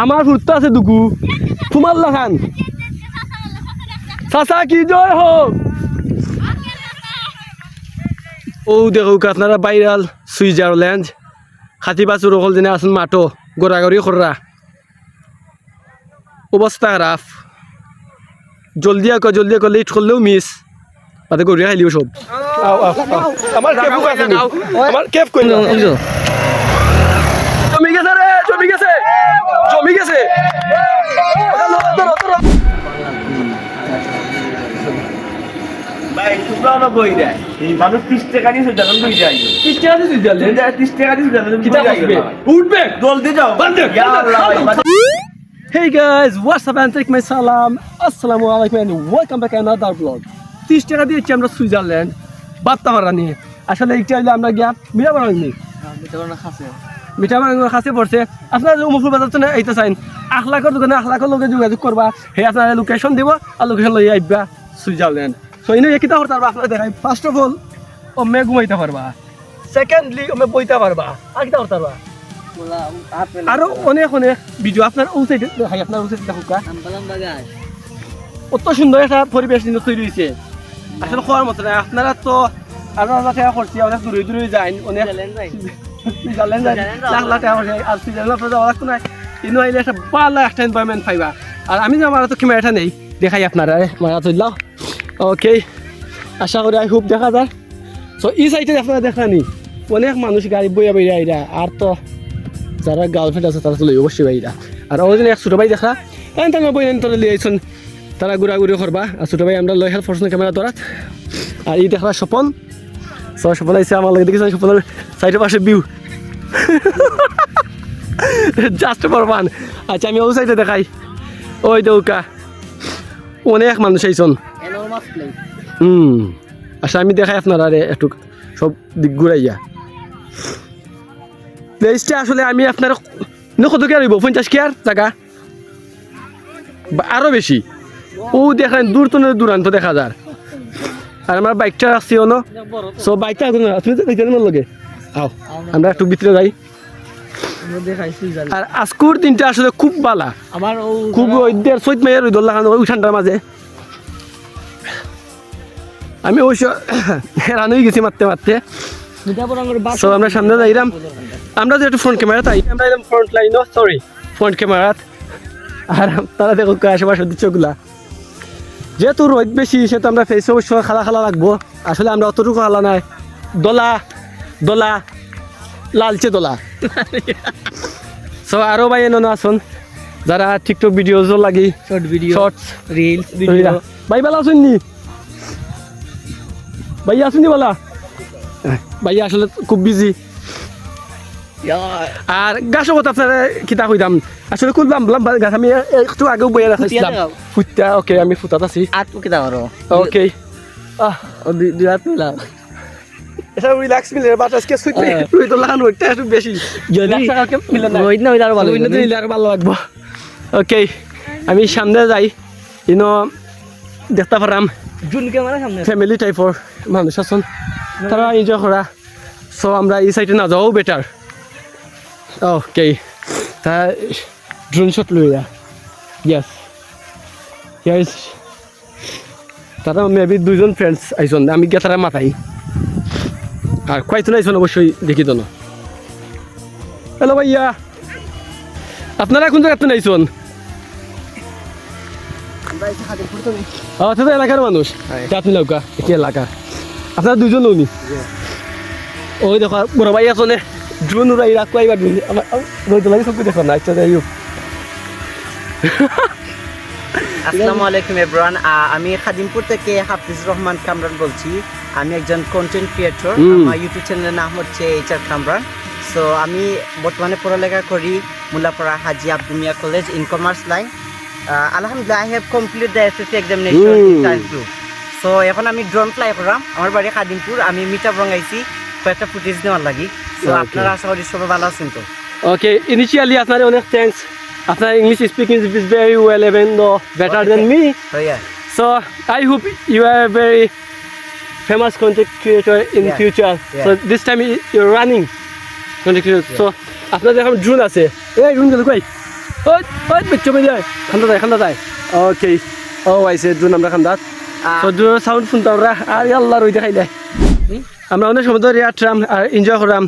আমার ফুটতে আছে দুকু তোমার লাখান চাচা কি জয় হোক। ও দেখো আপনারা বাইরাল সুইজারল্যান্ড হাতি বাছুর অকল দিনে আসুন মাটো গড়াগড়ি খররা। অবস্থা খারাপ। জলদি আঁকো জলদি আঁকো লেট করলেও মিস তাতে গড়িয়া খাইলিও সব। আমার কেপ আছে আমার কেপ কই? Hey guys, what's up and take my salam. Assalamu alaikum and welcome back another vlog. তিরিশ টাকা দিয়েছি আমরা সুইজারল্যান্ড বার্তা মারা নিয়ে। আসলে এইটা হইলে আমরা গিয়া মিরা বানাই নি মিঠা বানানোর কাছে পড়ছে। আপনার বাজার তো এইটা চাইন আখ লাখের দোকানে আখ লাখের লোকে যোগাযোগ করবা। আপনার লোকেশন দিব আর লোকেশন লই আইবা সুইজারল্যান্ড। সো ইনো কিতা করতে পারবা দেখাই ফার্স্ট অফ অল অমে ঘুমাইতে পারবা। সেকেন্ডলি অমে বইতে পারবা। আর কিতা করতে পারবা আরও অনেক অনেক ভিডিও আপনার ও দেখাই, আপনার ও সাইডে দেখুক কত সুন্দর একটা পরিবেশ কিন্তু তৈরি হয়েছে আসলে খোয়ার মতো না, আপনারা তো আরও হাজার টাকা করছি অনেক দূরে দূরে অনেক লাখ লাখ আর পাইবা। আমি আমার তো ক্যামেরাটা নেই, দেখাই আপনারা মারা তুললাম ওকে আশা করি আই খুব দেখা যায়। সো এই সাইডে আপনারা দেখানি অনেক মানুষ গাড়ি বইয়া বইয়া আইরা, আর তো যারা গার্লফ্রেন্ড আছে, তারা তো লই অবশ্যই বাইরা আর ওদিন এক ছোটো ভাই দেখা, এন তার বই তোরা লিয়ে আইসন। তারা ঘুরাঘুরি করবা। আর ছোটো ভাই, আমরা লই হেল্প করছেন ক্যামেরা ধরাত আর ই দেখবা স্বপন। সো স্বপন আইসে আমার লাগে, দেখিছেন স্বপনের সাইডের পাশে ভিউ জাস্ট ফর ফান আচ্ছা আমি ওই সাইডে দেখাই। ওই দৌকা। অনেক মানুষ আইসন। হুম। আচ্ছা আমি দেখাই আপনারা রে একটু সব দিক ঘুরাইয়া। প্লেসটা আসলে আমি আপনার কত কে রইব পঞ্চাশ কেয়ার জায়গা বা আরও বেশি। ও দেখেন দূর তো দূরান্ত দেখা যায় আর আমার বাইকটা আসছি ন? সো বাইকটা আগুন তুমি তো দেখতে লাগে। আও আমরা একটু ভিতরে যাই। আর আজকুর দিনটা আসলে খুব বালা। আমার খুব ওই দেড় চৈত মেয়ের ওই দোল্লা ওই ঠান্ডার মাঝে। আমি অবশ্য হয়ে গেছি মারতে মারতে। সো আমরা সামনে যাইলাম আমরা যে একটু ফ্রন্ট ক্যামেরা তাই আমরা এলাম ফ্রন্ট লাইন সরি ফ্রন্ট ক্যামেরাত আর তারা দেখো আশেপাশে দৃশ্যগুলা যেহেতু রোদ বেশি সেহেতু আমরা ফেসে অবশ্য খালা খালা লাগবো। আসলে আমরা অতটুকু খালা নাই। দোলা দোলা লালচে দোলা। সো আরও ভাই এনো আসুন যারা টিকটক ভিডিওজ লাগি short video shorts reels video ভাই ভালো আছেন নি? ভাই আসুন বলা। ভাই আসলে খুব বিজি আর গাছও কথা আপনার কিতা কইতাম? আসলে খুললাম বললাম গাছ আমি একটু আগেও বইয়ে রাখাইছিলাম। ফুটটা ওকে আমি ফুটাত আছি। আট দাও আরও ওকে আহ ও দুই- দুই হাত মিলাও এটা রিল্যাক্স মিলে বাট আজকে সুইট হ্যাঁ। রুই তো লাগানো একটা একটু বেশি। যদি কালকে মিলে না? রোহিত না ওইটা আরও ভালো ওই হইল। দিলে আরও ভালো লাগবো। ওকে আমি সামনে যাই। ইনো দেখতে পারাম। জুন ক্যামেরা সামনে ফ্যামিলি টাইপর মানুষ আছেন তারা এনজয় করা সো আমরা এই সাইডে না যাওয়াও বেটার ওকে তা ড্রোন শট লইয়া ইয়াস ইয়াস তারা মেবি দুইজন ফ্রেন্ডস আইসন আমি গিয়ে তারা মাথাই আর কয়েকজন আইসন অবশ্যই দেখি তো হ্যালো ভাইয়া। আপনারা কোন জায়গাতে আইসন আচ্ছা তো এলাকার মানুষ? নৌকা কি এলাকা? আপনার দুজন উনি ওই দেখো বড় ভাই আসনে ড্রোন উড়াই রাখো এবার আমার রইতে লাগে সব দেখো না আচ্ছা যাই হোক। আসসালামু আলাইকুম এভরান আমি খাদিমপুর থেকে হাফিজ রহমান কামরান বলছি। আমি একজন কন্টেন্ট ক্রিয়েটর। আমার ইউটিউব চ্যানেলের নাম হচ্ছে এইচ এইচআর কামরান সো আমি বর্তমানে পড়ালেখা করি Mulapara Haji Abdul Mia college in commerce line আলহামদুলিল্লাহ I have complete the SSC examination. So এখন আমি ড্রোন ফ্লাই করাম আমার বাড়ি খাদিমপুর আমি মিটাপ রঙাইছি কয়েকটা ফুটেজ নেওয়ার লাগি সো. আপনারা আশা করি সবাই ভালো আছেন তো ওকে ইনিশিয়ালি আপনার অনেক থ্যাংকস আপনার English speaking is very well even though better than me So I hope you are a very famous content creator in Yeah. future. Yeah. So this time you- you're running content creator. So এখন drone আছে এই drone গেল কই যায়। খান্দা যায় খান্দা যায়। ওকে ও আইসে দু আমরা খান্দাত তো দু সাউন্ড শুনতাম আমরা আর আল্লাহ রই দেখাইলে আমরা অনেক সময় ধরে আটরাম আর এনজয় করাম।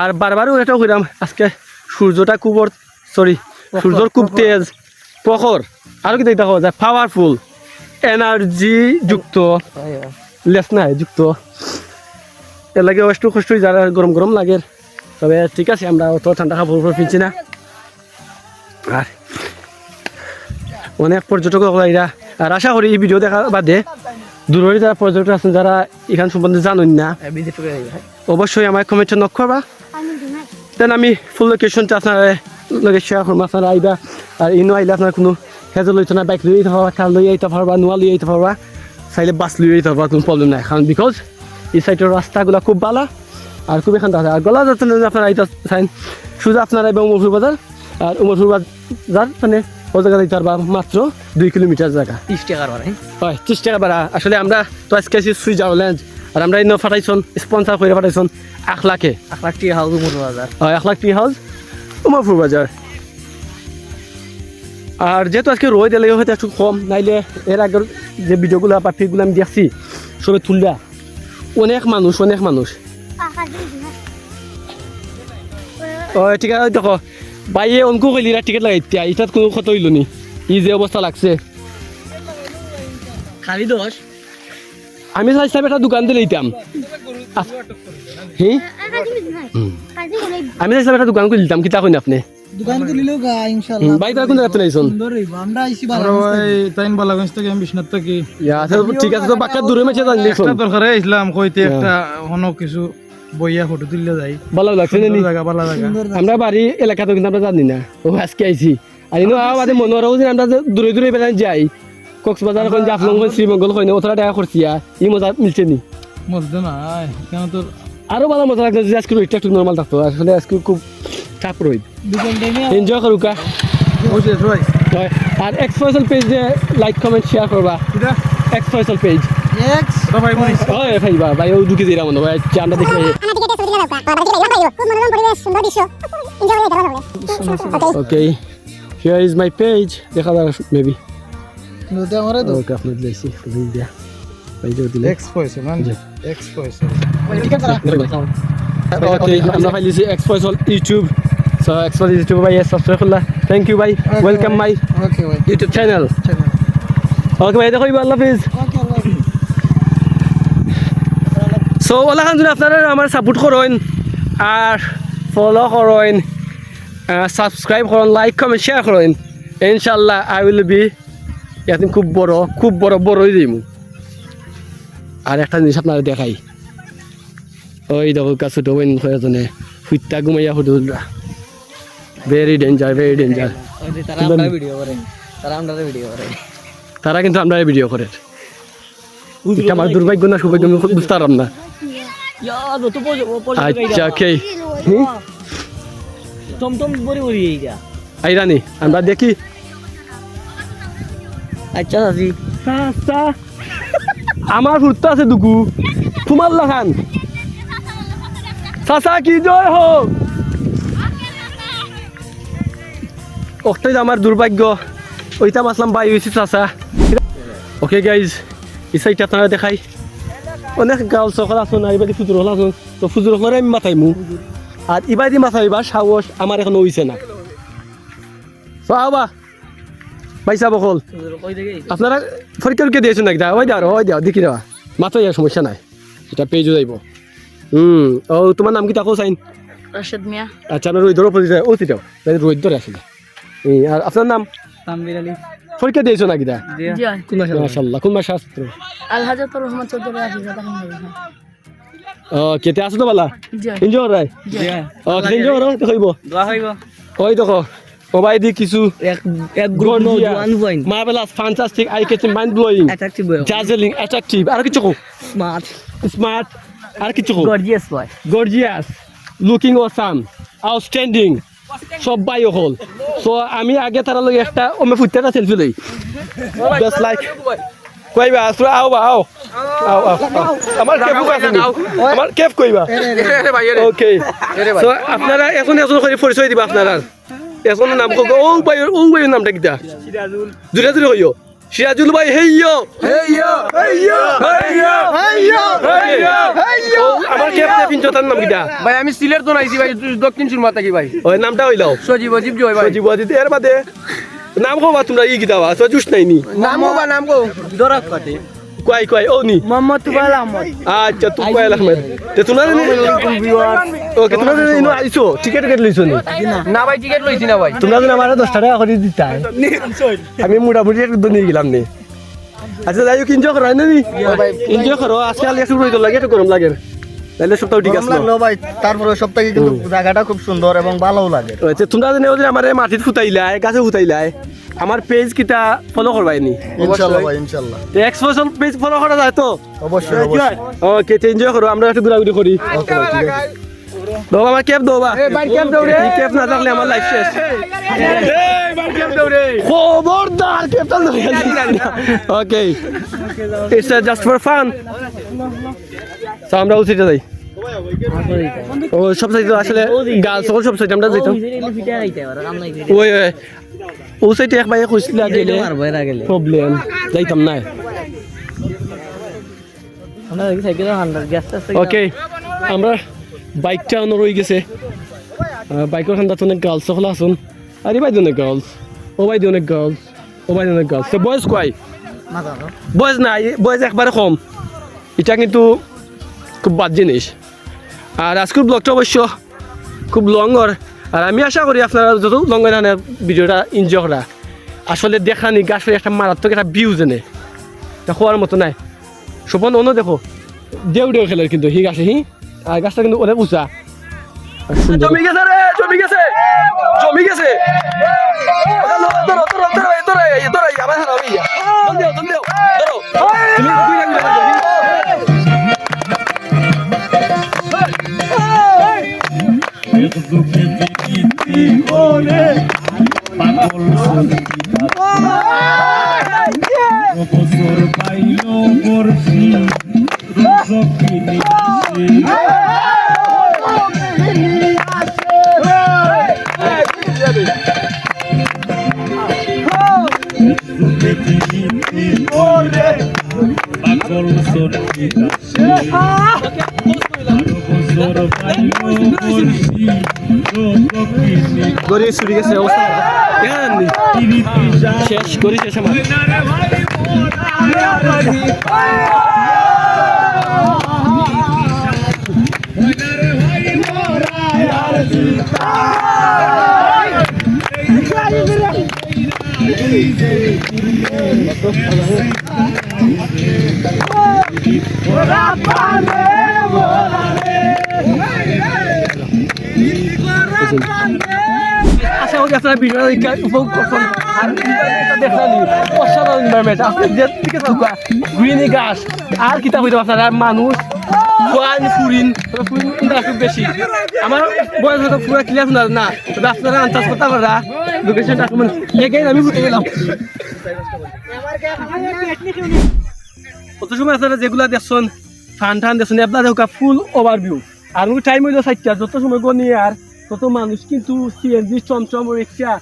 আর বারবারও এটাও করাম আজকে সূর্যটা খুব সরি সূর্যর খুব তেজ প্রখর কি যায় পাওয়ারফুল এনার্জি যুক্ত যুক্ত। এর লাগে একটু কষ্ট হয়ে যারা গরম গরম লাগে। তবে ঠিক আছে আমরা অত ঠান্ডা উপর ফিরছি না। আর অনেক পর্যটক এরা। আর আশা করি এই ভিডিও দেখা বাদে দূরের যারা পর্যটক আছেন যারা এখান সম্বন্ধে জানেন না অবশ্যই আমার কমেন্টে নক করবা। দেন আমি ফুল লোকেশনটা আপনার লগে শেয়ার করব আপনারা আইবা। আর ইনো আইলে আপনার কোনো হেজল লইতে না বাইক লই আইতে পারবা কার লই আইতে পারবা নোয়া লই আইতে পারবা। চাইলে বাস লই আইতে পারবা কোনো প্রবলেম নাই। কারণ বিকজ এই সাইডের রাস্তাগুলো খুব ভালো আর খুব এখান আর গলা যাচ্ছে আপনারা আইতে চাইন। শুধু আপনারা আইবা উমরপুর বাজার আর উমরপুর বাজার মানে ও জায়গা দিতে পারবা মাত্র দুই কিলোমিটার জায়গা। তিরিশ টাকার মানে হয়? ত্রিশ টাকা বাড়া আসলে আমরা তো আজকে আছি সুইজারল্যান্ড আর আমরা ইনো ফাটাইছন স্পন্সার করে ফাটাইছন এক লাখে এক লাখ টাকা হাউস মোটর বাজার। হয় এক লাখ টি হাউস উমারপুর বাজার। আর যেহেতু আজকে রোদ এলে হয়তো একটু কম নাইলে এর আগের যে ভিডিওগুলো বা পিকগুলো আমি দেখছি সবে তুললা। অনেক মানুষ অনেক মানুষ। ও ঠিক আছে দেখো। বাইয়ে অঙ্কু কইলিরা টিকিট লাগাইতে এটাত কোনো কত হইল নি। ই যে অবস্থা লাগছে। খালি দশ আমি চাইছিলাম একটা দোকান দিলে দিতাম হি? আমি চাইছিলাম একটা দোকান করে দিতাম কিতা কইন আপনি? দোকান খুলিলেও গা তারা কোন জায়গাতে নাইছন সুন্দর হইব আমরা আইছি ভালো আর ওই তাইন বালাগঞ্জ থেকে আমি বিশ্বনাথ থেকে। ইয়া আচ্ছা, ঠিক আছে তো বাক্কা দূরে মেছে জানি একটা দরকারে ইসলাম কইতে একটা হনো কিছু। বইয়া ফটো তুললে যাই। ভালো লাগছে নি? জায়গা ভালো জায়গা। আমরা বাড়ি এলাকাতে কিন্তু আমরা জানি না। ও আজকে আইছি। আর ইনো আওয়া বাদে মনে যে আমরা দূরে দূরে বেলা যাই কক্সবাজার কোন জাফলং কোন শ্রীমঙ্গল কোন ওতরা টাকা করছি ই মজা মিলছে নি? মজদে না আয়, কেন তোর আরও ভালো মজা লাগতো যে আজকে রোহিতটা একটু নর্মাল থাকতো আসলে আজকে খুব চাপ রোহিত এনজয় করুকা হয়। আর এক্স ফয়সল পেজ যে লাইক কমেন্ট শেয়ার করবা। কিটা? এক্স ফয়সল পেজ এক্স সবাই মনিস হয় ভাই ও ঢুকে দিলাম okay here is my page দেখা যাক মেবি ওকে দিয়েছি দিয়া। ভাই যে দিলে এক্স পয়সা মান এক্স পয়সা। ওকে আমরা ফাইলিছি X Faisal YouTube so X YouTube ভাই সাবস্ক্রাইব করলা। থ্যাংক ইউ ভাই ওয়েলকাম মাই ভাই ইউটিউব চ্যানেল ওকে ভাই দেখো আল্লাহ হাফিজ ওকে আল্লাহ সো ওলা খান যদি আপনারা আমার সাপোর্ট করেন আর ফলো করেন সাবস্ক্রাইব করেন লাইক কমেন্ট শেয়ার করেন। ইনশাল্লাহ আই উইল বি ইয়াতে খুব বড় খুব বড় বড় হয়ে যাইমু। আর একটা জিনিস আপনারা দেখাই। ওই দেখো কাছে তো ওই কয়েকজনে ফুটটা ঘুমাইয়া ফুটুলরা ভেরি ডেঞ্জার ভেরি ডেঞ্জার তারা আমরা ভিডিও করে তারা আমরা ভিডিও করে তারা কিন্তু আমরা ভিডিও করে। এটা আমার দুর্ভাগ্য না সৌভাগ্য আমি বুঝতে পারলাম না। ইয়া আচ্ছা কে? আইরানি আমরা দেখি। আচ্ছা চাচি আমার হুরতা আছে দুকু। তোমার লাখান চাচা কি জয় হোক ওটাই আমার দুর্ভাগ্য। ওইটা মাসলাম বাই হয়েছি চাচা। ওকে গাইজ এই সাইডটা আপনারা দেখাই। অনেক আসুন আর এবার ফুজুর হল আসুন তো ফুজুর হলে আমি মাথাইমু আর ইবাদি মাথাইবা সাহস আমার এখন হইছে না। তো আবা পাইসা বকল। আপনারা পরীক্ষা টরীক্ষা দিয়েছেন নাকি? দা ওই দাও ওই দাও দেখি দেওয়া ইয়া সমস্যা নাই। এটা পেজও যাইব। হুম ও তোমার নাম কি তাকো চাইন রশদ মিয়া। আচ্ছা আমরা রোহিতর ওপর ও তিটাও রোহিত ধরে আসলে। এই, আর আপনার নাম? তানবির আলী। পরীক্ষা দিয়েছ নাকি দা হয়। কোন মাসে? মাশাল্লাহ কোন মাসে আল হাজাতুর রহমান চৌধুরী হাফিজা তাকে ও কেতে আসতো বালা? এনজয় রাই ও এনজয় দেখাইব দোয়া হইব। ওই দেখো দি কিছু এক এক group no one point marvelous fantastic I কেছে mind blowing attractive dazzling attractive আর কিছু স্মার্ট স্মার্ট আর কিছু gorgeous boy gorgeous looking awesome outstanding সব বাই হল সো আমি আগে তারা লই একটা ওমে ফুটতে একটা সেলফি লই। জাস্ট লাইক কইবা আসলে আও বা, আও। আও আও। আমার কেফ আছে নি? আমার কেফ কইবা ওকে সো আপনারা এখন এজন করে পরিচয় দিবা আপনারা? এখন নাম কো ও ভাই ও ভাইয়ের নামটা কিটা সিরাজুল দুটা দুটো হইও সিরাজুল ভাই হেইয়ো হেইয়ো হেইয়ো হেইয়ো হেইয়ো আমার ক্যাপ্টেন পিঞ্চতার নাম কিটা ভাই আমি সিলেট তো নাইছি ভাই দক্ষিণ সুরমা থাকি ভাই। ওই নামটা হইল? সজীব অজীব জয় ভাই। সজীব অজীব এর বাদে। নাম কবা তোমরা ই কিতা বা সজুস নাইনি। নাম কো বা নাম কো দরক কাটে কয় কয় ও নি মোহাম্মদ তুবাল আহমদ। আচ্ছা আহমেদ। তে তোমরা ওকে তোমরা আইছো টিকেট টিকেট লইছো নি? না ভাই টিকিট লইছি না ভাই। তোমরা জানি আমার দশ টাকা করে দিতা। আমি মোটামুটি একটু নিয়ে গেলাম নি। আচ্ছা যাই হোক এনজয় করো না নি? এনজয় করো আজকাল একটু রইতো লাগে একটু গরম লাগে। তাহলে সপ্তাহ ঠিক আছে। ভাই তারপরে সপ্তাহে কিন্তু জায়গাটা খুব সুন্দর এবং ভালোও লাগে। আচ্ছা তোমরা জানি ওদের আমার মাটিত ফুটাইলাই গাছে ফুটাইলাই আমার পেজ কিটা ফলো করবাই নি ভাই এক্সপোশন পেজ ফলো করা যায় তো? অবশ্যই অবশ্যই। ওকে এনজয় করো আমরা একটু ঘোরাঘুরি করি। ওকে ভাই ঠিক আছে দো আমার ক্যাব দো বা ক্যাব দাও রে। এই ক্যাব না থাকলে আমার লাইফ শেষ। খবরদার ক্যাবটা okay it's just for fun তো আমরা উঠিতে যাই। ও সব আসলে গার্লস সব সাইড আমরা যাইতাম। ওই ওই ও সাইডে এক ভাই কইছিল গেলে প্রবলেম যাইতাম না ওকে আমরা বাইকটা অন্য রয়ে গেছে। বাইকের খান্ডা তো অনেক গার্লস সকল আসুন আরে বাইদ অনেক গার্লস ও বাইদ অনেক গার্লস ও বাইদ অনেক গার্লস তো বয়স কয়? বয়স নাই বয়স একবারে কম। এটা কিন্তু খুব বাদ জিনিস। আর আজকের ব্লগটা অবশ্য খুব লঙ্গর আর আমি আশা করি আপনারা যত লঙ্গর আনে ভিডিওটা এনজয় করা। আসলে দেখা নি আসলে একটা মারাত্মক একটা ভিউ জেনে হওয়ার মতো নাই। সোপন অন্য দেখো দেউ দেউ খেলে কিন্তু হি গাছে হি আর গাছটা কিন্তু অনেক উঁচা। জমি গেছে রে জমি গেছে! জমি গেছে! ধরো, ধরো, ধরো, ধরো, ধরো, ধরো, ধরো। ধরো। দুঃখে দেখিতে ওরে পাগল বছর পাইল বর্ষি সখী পাগল সখী গড়ি চুরি গেছে অবস্থা। শেষ গড়ি শেষ আমার আশা করি উপভোগ করছেন, আর এনভায়রনমেন্ট আপনি গ্রিনি গাছ আর কিতা হইতে আপনারা মানুষ ফুয়ান ফুরিন না তবে আপনারা আন্দাজ করতে পারা লেগে আমি ফুটে গেলাম। সময় আপনারা যেগুলা দেখছেন ফান টান দেখছেন আপনারা দেখা ফুল ওভারভিউ আর টাইম হইল চারটা যত সময় গনি আর তত মানুষ কিন্তু সিএনজি চমচম রিক্সা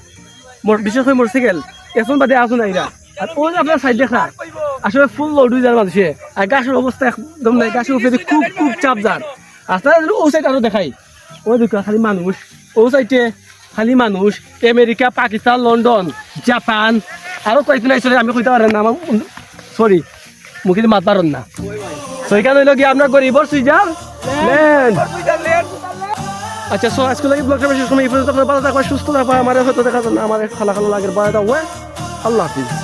বিশেষ করে মোটরসাইকেল এখন বাদে আসুন আইরা আর ওই আপনার সাইড দেখা আসলে ফুল লোড যায় মানুষে। আর গাছের অবস্থা একদম নাই গাছের উপরে খুব খুব চাপ আপনারা যদি ও সাইড আরও দেখাই ওই দেখা খালি মানুষ ও সাইডে খালি মানুষ আমেরিকা পাকিস্তান লন্ডন জাপান আরও কয়েকদিন আইসলে আমি কইতে পারেন না আমার সরি মুখে মাত পারেন না। তো এখানে হইল গিয়ে আপনার গরিবর সুইজার। আচ্ছা সো আজকে লাগে ব্লগটা বেশি সময় এই পর্যন্ত সুস্থ থাকবা আমার হয়তো দেখা যান আমার খালা খালা লাগের বাড়াটা ওয়ে। আল্লাহ হাফিজ।